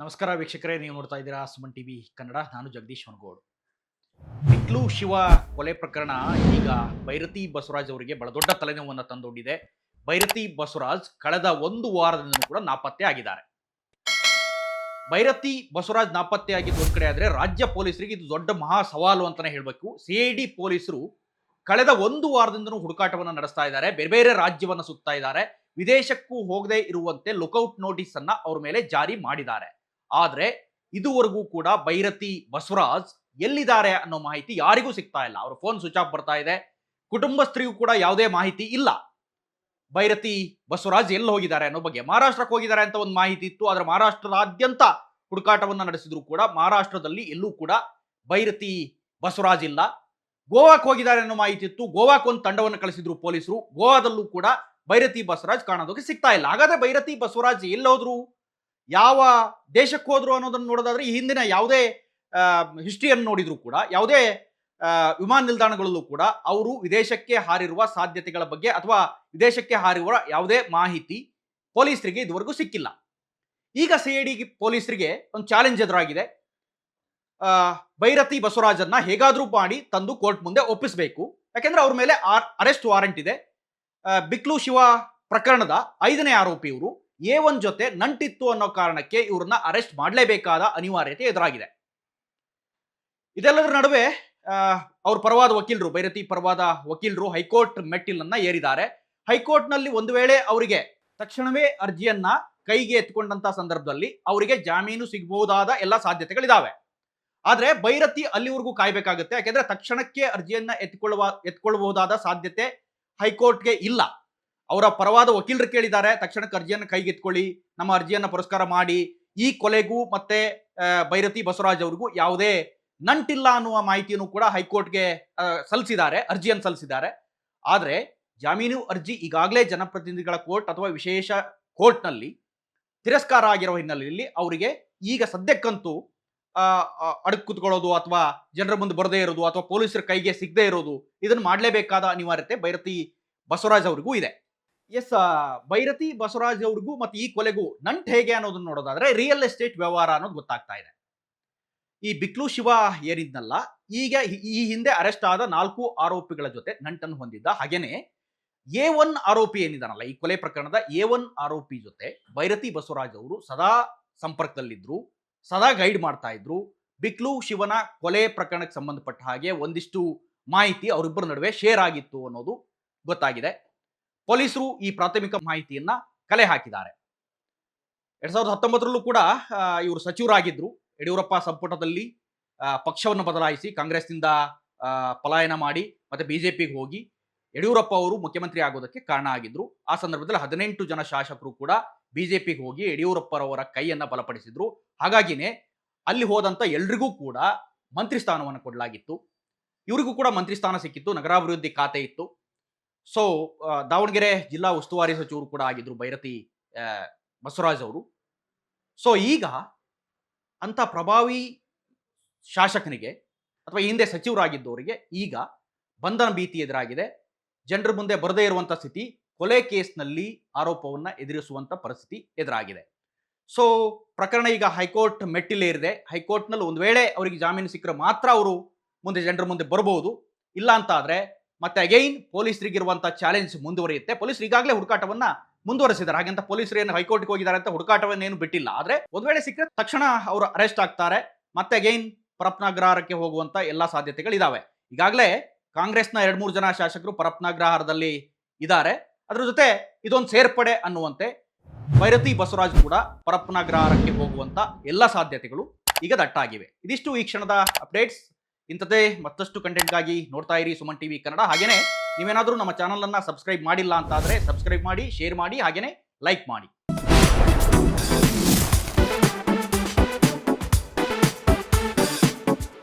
ನಮಸ್ಕಾರ ವೀಕ್ಷಕರೇ, ನೀವು ನೋಡ್ತಾ ಇದ್ದೀರಾ ಸುಮನ್ ಟಿವಿ ಕನ್ನಡ, ನಾನು ಜಗದೀಶ್ ಹೊನಗೋಡು. ಬಿಟ್ಲು ಶಿವ ಕೊಲೆ ಪ್ರಕರಣ ಈಗ ಭೈರತಿ ಬಸವರಾಜ್ ಅವರಿಗೆ ಬಹಳ ದೊಡ್ಡ ತಲೆನೋವನ್ನು ತಂದೊಡ್ಡಿದೆ. ಭೈರತಿ ಬಸವರಾಜ್ ಕಳೆದ ಒಂದು ವಾರದಿಂದ ಕೂಡ ನಾಪತ್ತೆ ಆಗಿದ್ದಾರೆ. ಭೈರತಿ ಬಸವರಾಜ್ ನಾಪತ್ತೆ ಆಗಿದ್ದು ಒಂದ್ ಕಡೆ ಆದ್ರೆ ರಾಜ್ಯ ಪೊಲೀಸರಿಗೆ ಇದು ದೊಡ್ಡ ಮಹಾ ಸವಾಲು ಅಂತಾನೆ ಹೇಳ್ಬೇಕು. ಸಿಐಡಿ ಪೊಲೀಸರು ಕಳೆದ ಒಂದು ವಾರದಿಂದನೂ ಹುಡುಕಾಟವನ್ನು ನಡೆಸ್ತಾ ಇದ್ದಾರೆ. ಬೇರೆ ಬೇರೆ ರಾಜ್ಯವನ್ನು ಸುತ್ತಾ ಇದ್ದಾರೆ. ವಿದೇಶಕ್ಕೂ ಹೋಗದೇ ಇರುವಂತೆ ಲುಕೌಟ್ ನೋಟಿಸ್ ಅನ್ನ ಅವ್ರ ಮೇಲೆ ಜಾರಿ ಮಾಡಿದ್ದಾರೆ. ಆದ್ರೆ ಇದುವರೆಗೂ ಕೂಡ ಬೈರತಿ ಬಸವರಾಜ್ ಎಲ್ಲಿದ್ದಾರೆ ಅನ್ನೋ ಮಾಹಿತಿ ಯಾರಿಗೂ ಸಿಗ್ತಾ ಇಲ್ಲ. ಅವ್ರ ಫೋನ್ ಸ್ವಿಚ್ ಆಫ್ ಬರ್ತಾ ಇದೆ. ಕುಟುಂಬಸ್ಥರಿಗೂ ಕೂಡ ಯಾವುದೇ ಮಾಹಿತಿ ಇಲ್ಲ. ಬೈರತಿ ಬಸವರಾಜ್ ಎಲ್ಲಿ ಹೋಗಿದ್ದಾರೆ ಅನ್ನೋ ಬಗ್ಗೆ ಮಹಾರಾಷ್ಟ್ರಕ್ಕೆ ಹೋಗಿದ್ದಾರೆ ಅಂತ ಒಂದು ಮಾಹಿತಿ ಇತ್ತು. ಆದ್ರೆ ಮಹಾರಾಷ್ಟ್ರದಾದ್ಯಂತ ಹುಡುಕಾಟವನ್ನ ನಡೆಸಿದ್ರು ಕೂಡ ಮಹಾರಾಷ್ಟ್ರದಲ್ಲಿ ಎಲ್ಲೂ ಕೂಡ ಬೈರತಿ ಬಸವರಾಜ್ ಇಲ್ಲ. ಗೋವಾಕ್ಕೆ ಹೋಗಿದ್ದಾರೆ ಅನ್ನೋ ಮಾಹಿತಿ ಇತ್ತು. ಗೋವಾಕ್ಕೆ ಒಂದು ತಂಡವನ್ನು ಕಳಿಸಿದ್ರು ಪೊಲೀಸರು. ಗೋವಾದಲ್ಲೂ ಕೂಡ ಬೈರತಿ ಬಸವರಾಜ್ ಕಾಣೋದಕ್ಕೆ ಸಿಗ್ತಾ ಇಲ್ಲ. ಹಾಗಾದ್ರೆ ಬೈರತಿ ಬಸವರಾಜ್ ಎಲ್ಲೋದ್ರು ಯಾವ ದೇಶಕ್ಕೆ ಹೋದ್ರು ಅನ್ನೋದನ್ನ ನೋಡೋದಾದ್ರೆ ಈ ಹಿಂದಿನ ಯಾವುದೇ ಹಿಸ್ಟ್ರಿಯನ್ನು ನೋಡಿದ್ರು ಕೂಡ, ಯಾವುದೇ ವಿಮಾನ ನಿಲ್ದಾಣಗಳಲ್ಲೂ ಕೂಡ ಅವರು ವಿದೇಶಕ್ಕೆ ಹಾರಿರುವ ಸಾಧ್ಯತೆಗಳ ಬಗ್ಗೆ ಅಥವಾ ವಿದೇಶಕ್ಕೆ ಹಾರಿರುವ ಯಾವುದೇ ಮಾಹಿತಿ ಪೊಲೀಸರಿಗೆ ಇದುವರೆಗೂ ಸಿಕ್ಕಿಲ್ಲ. ಈಗ ಸಿ ಪೊಲೀಸರಿಗೆ ಒಂದು ಚಾಲೆಂಜ್ ಎದುರಾಗಿದೆ. ಭೈರತಿ ಬಸವರಾಜನ್ನ ಹೇಗಾದ್ರೂ ಮಾಡಿ ತಂದು ಕೋರ್ಟ್ ಮುಂದೆ ಒಪ್ಪಿಸಬೇಕು. ಯಾಕೆಂದ್ರೆ ಅವ್ರ ಮೇಲೆ ಅರೆಸ್ಟ್ ವಾರೆಂಟ್ ಇದೆ. ಬಿಕ್ಲು ಶಿವ ಪ್ರಕರಣದ ಐದನೇ ಆರೋಪಿ ಇವರು ಎ ಒನ್ ಜೊತೆ ನಂಟಿತ್ತು ಅನ್ನೋ ಕಾರಣಕ್ಕೆ ಇವ್ರನ್ನ ಅರೆಸ್ಟ್ ಮಾಡಲೇಬೇಕಾದ ಅನಿವಾರ್ಯತೆ ಎದುರಾಗಿದೆ. ಇದೆಲ್ಲದರ ನಡುವೆ ಅವ್ರ ಪರವಾದ ವಕೀಲರು ಬೈರತಿ ಪರವಾದ ವಕೀಲರು ಹೈಕೋರ್ಟ್ ಮೆಟ್ಟಿಲನ್ನ ಏರಿದ್ದಾರೆ. ಹೈಕೋರ್ಟ್ನಲ್ಲಿ ಒಂದು ವೇಳೆ ಅವರಿಗೆ ತಕ್ಷಣವೇ ಅರ್ಜಿಯನ್ನ ಕೈಗೆ ಎತ್ಕೊಂಡಂತ ಸಂದರ್ಭದಲ್ಲಿ ಅವರಿಗೆ ಜಾಮೀನು ಸಿಗಬಹುದಾದ ಎಲ್ಲ ಸಾಧ್ಯತೆಗಳಿದಾವೆ. ಆದ್ರೆ ಬೈರತಿ ಅಲ್ಲಿವರೆಗೂ ಕಾಯ್ಬೇಕಾಗುತ್ತೆ. ಯಾಕೆಂದ್ರೆ ತಕ್ಷಣಕ್ಕೆ ಅರ್ಜಿಯನ್ನ ಎತ್ಕೊಳ್ಳುವ ಎತ್ಕೊಳ್ಳಬಹುದಾದ ಸಾಧ್ಯತೆ ಹೈಕೋರ್ಟ್ಗೆ ಇಲ್ಲ. ಅವರ ಪರವಾದ ವಕೀಲರು ಕೇಳಿದ್ದಾರೆ, ತಕ್ಷಣಕ್ಕೆ ಅರ್ಜಿಯನ್ನು ಕೈಗೆತ್ಕೊಳ್ಳಿ ನಮ್ಮ ಅರ್ಜಿಯನ್ನು ಪುರಸ್ಕಾರ ಮಾಡಿ, ಈ ಕೊಲೆಗೂ ಮತ್ತೆ ಭೈರತಿ ಬಸವರಾಜ್ ಅವ್ರಿಗೂ ಯಾವುದೇ ನಂಟಿಲ್ಲ ಅನ್ನುವ ಮಾಹಿತಿಯನ್ನು ಕೂಡ ಹೈಕೋರ್ಟ್ಗೆ ಸಲ್ಲಿಸಿದ್ದಾರೆ, ಅರ್ಜಿಯನ್ನು ಸಲ್ಲಿಸಿದ್ದಾರೆ. ಆದರೆ ಜಾಮೀನು ಅರ್ಜಿ ಈಗಾಗಲೇ ಜನಪ್ರತಿನಿಧಿಗಳ ಕೋರ್ಟ್ ಅಥವಾ ವಿಶೇಷ ಕೋರ್ಟ್ನಲ್ಲಿ ತಿರಸ್ಕಾರ ಆಗಿರೋ ಹಿನ್ನೆಲೆಯಲ್ಲಿ ಅವರಿಗೆ ಈಗ ಸದ್ಯಕ್ಕಂತೂ ಅಡಕ್ ಕುತ್ಕೊಳ್ಳೋದು ಅಥವಾ ಜನರ ಮುಂದೆ ಬರದೇ ಇರೋದು ಅಥವಾ ಪೊಲೀಸರ ಕೈಗೆ ಸಿಗದೇ ಇರೋದು ಇದನ್ನು ಮಾಡಲೇಬೇಕಾದ ಅನಿವಾರ್ಯತೆ ಭೈರತಿ ಬಸವರಾಜ್ ಅವರಿಗೂ ಇದೆ. ಎಸ್ ಭೈರತಿ ಬಸವರಾಜ್ ಅವ್ರಿಗೂ ಮತ್ತೆ ಈ ಕೊಲೆಗೂ ನಂಟು ಹೇಗೆ ಅನ್ನೋದನ್ನ ನೋಡೋದಾದ್ರೆ ರಿಯಲ್ ಎಸ್ಟೇಟ್ ವ್ಯವಹಾರ ಅನ್ನೋದು ಗೊತ್ತಾಗ್ತಾ ಇದೆ. ಈ ಬಿಕ್ಲು ಶಿವ ಏನಿದ್ನಲ್ಲ ಈಗ ಈ ಹಿಂದೆ ಅರೆಸ್ಟ್ ಆದ ನಾಲ್ಕು ಆರೋಪಿಗಳ ಜೊತೆ ನಂಟನ್ನು ಹೊಂದಿದ್ದ ಹಾಗೇನೆ ಎ ಒನ್ ಆರೋಪಿ ಏನಿದಾನಲ್ಲ, ಈ ಕೊಲೆ ಪ್ರಕರಣದ ಎ ಒನ್ ಆರೋಪಿ ಜೊತೆ ಭೈರತಿ ಬಸವರಾಜ್ ಅವರು ಸದಾ ಸಂಪರ್ಕದಲ್ಲಿದ್ರು, ಸದಾ ಗೈಡ್ ಮಾಡ್ತಾ ಇದ್ರು. ಬಿಕ್ಲು ಶಿವನ ಕೊಲೆ ಪ್ರಕರಣಕ್ಕೆ ಸಂಬಂಧಪಟ್ಟ ಹಾಗೆ ಒಂದಿಷ್ಟು ಮಾಹಿತಿ ಅವರಿಬ್ಬರ ನಡುವೆ ಶೇರ್ ಆಗಿತ್ತು ಅನ್ನೋದು ಗೊತ್ತಾಗಿದೆ. ಪೊಲೀಸರು ಈ ಪ್ರಾಥಮಿಕ ಮಾಹಿತಿಯನ್ನ ಕಲೆ ಹಾಕಿದ್ದಾರೆ. ಎರಡ್ ಸಾವಿರದ ಹತ್ತೊಂಬತ್ತರಲ್ಲೂ ಕೂಡ ಇವರು ಸಚಿವರಾಗಿದ್ರು. ಯಡಿಯೂರಪ್ಪ ಸಂಪುಟದಲ್ಲಿ ಪಕ್ಷವನ್ನು ಬದಲಾಯಿಸಿ ಕಾಂಗ್ರೆಸ್ನಿಂದ ಪಲಾಯನ ಮಾಡಿ ಮತ್ತೆ ಬಿಜೆಪಿಗೆ ಹೋಗಿ ಯಡಿಯೂರಪ್ಪ ಅವರು ಮುಖ್ಯಮಂತ್ರಿ ಆಗೋದಕ್ಕೆ ಕಾರಣ ಆಗಿದ್ರು. ಆ ಸಂದರ್ಭದಲ್ಲಿ ಹದಿನೆಂಟು ಜನ ಶಾಸಕರು ಕೂಡ ಬಿಜೆಪಿಗೆ ಹೋಗಿ ಯಡಿಯೂರಪ್ಪರವರ ಕೈಯನ್ನ ಬಲಪಡಿಸಿದ್ರು. ಹಾಗಾಗಿನೇ ಅಲ್ಲಿ ಹೋದಂತ ಎಲ್ರಿಗೂ ಕೂಡ ಮಂತ್ರಿ ಸ್ಥಾನವನ್ನು ಕೊಡಲಾಗಿತ್ತು. ಇವರಿಗೂ ಕೂಡ ಮಂತ್ರಿ ಸ್ಥಾನ ಸಿಕ್ಕಿತ್ತು. ನಗರಾಭಿವೃದ್ಧಿ ಖಾತೆ ಇತ್ತು. ಸೊ ದಾವಣಗೆರೆ ಜಿಲ್ಲಾ ಉಸ್ತುವಾರಿ ಸಚಿವರು ಕೂಡ ಆಗಿದ್ರು ಭೈರತಿ ಬಸವರಾಜ್ ಅವರು. ಸೊ ಈಗ ಅಂತ ಪ್ರಭಾವಿ ಶಾಸಕನಿಗೆ ಅಥವಾ ಹಿಂದೆ ಸಚಿವರಾಗಿದ್ದವರಿಗೆ ಈಗ ಬಂಧನ ಭೀತಿ ಎದುರಾಗಿದೆ. ಜನರ ಮುಂದೆ ಬರದೇ ಇರುವಂಥ ಸ್ಥಿತಿ, ಕೊಲೆ ಕೇಸ್ನಲ್ಲಿ ಆರೋಪವನ್ನ ಎದುರಿಸುವಂತ ಪರಿಸ್ಥಿತಿ ಎದುರಾಗಿದೆ. ಸೊ ಪ್ರಕರಣ ಈಗ ಹೈಕೋರ್ಟ್ ಮೆಟ್ಟಿಲೇರಿದೆ. ಹೈಕೋರ್ಟ್ನಲ್ಲಿ ಒಂದು ವೇಳೆ ಅವರಿಗೆ ಜಾಮೀನು ಸಿಕ್ಕರೆ ಮಾತ್ರ ಅವರು ಮುಂದೆ ಜನರ ಮುಂದೆ ಬರಬಹುದು ಇಲ್ಲ ಅಂತ ಆದ್ರೆ ಮತ್ತೆ ಅಗೈನ್ ಪೊಲೀಸರಿಗಿರುವಂತಹ ಚಾಲೆಂಜ್ ಮುಂದುವರಿಯುತ್ತೆ. ಪೊಲೀಸರು ಈಗಾಗಲೇ ಹುಡುಕಾಟವನ್ನ ಮುಂದುವರೆಸಿದ್ದಾರೆ. ಹಾಗಂತ ಪೊಲೀಸರು ಏನು ಹೈಕೋರ್ಟ್ಗೆ ಹೋಗಿದ್ದಾರೆ ಅಂತ ಹುಡುಕಾಟವನ್ನೇನು ಬಿಟ್ಟಿಲ್ಲ. ಆದ್ರೆ ಒಂದ್ ವೇಳೆ ಸಿಕ್ಕರೆ ತಕ್ಷಣ ಅವರು ಅರೆಸ್ಟ್ ಆಗ್ತಾರೆ. ಮತ್ತೆ ಅಗೈನ್ ಪರಪ್ನಾಗ್ರಹಾರಕ್ಕೆ ಹೋಗುವಂತ ಎಲ್ಲಾ ಸಾಧ್ಯತೆಗಳಿದಾವೆ. ಈಗಾಗಲೇ ಕಾಂಗ್ರೆಸ್ನ ಎರಡ್ ಮೂರು ಜನ ಶಾಸಕರು ಪರಪ್ನಾಗ್ರಹಾರದಲ್ಲಿ ಇದ್ದಾರೆ. ಅದ್ರ ಜೊತೆ ಇದೊಂದು ಸೇರ್ಪಡೆ ಅನ್ನುವಂತೆ ಭೈರತಿ ಬಸವರಾಜ್ ಕೂಡ ಪರಪ್ನಾಗ್ರಹಾರಕ್ಕೆ ಹೋಗುವಂತ ಎಲ್ಲ ಸಾಧ್ಯತೆಗಳು ಈಗ ದಟ್ಟಾಗಿವೆ. ಇದಿಷ್ಟು ಈ ಕ್ಷಣದ ಅಪ್ಡೇಟ್ಸ್ ಇಂಥದ್ದೇ ಮತ್ತಷ್ಟು ಕಂಟೆಂಟ್ಗಾಗಿ ನೋಡ್ತಾ ಇರಿ ಸುಮನ್ ಟಿವಿ ಕನ್ನಡ. ಹಾಗೇನೇ ನೀವೇನಾದರೂ ನಮ್ಮ ಚಾನಲನ್ನು ಸಬ್ಸ್ಕ್ರೈಬ್ ಮಾಡಿಲ್ಲ ಅಂತ ಆದರೆ ಸಬ್ಸ್ಕ್ರೈಬ್ ಮಾಡಿ, ಶೇರ್ ಮಾಡಿ ಹಾಗೆಯೇ ಲೈಕ್ ಮಾಡಿ.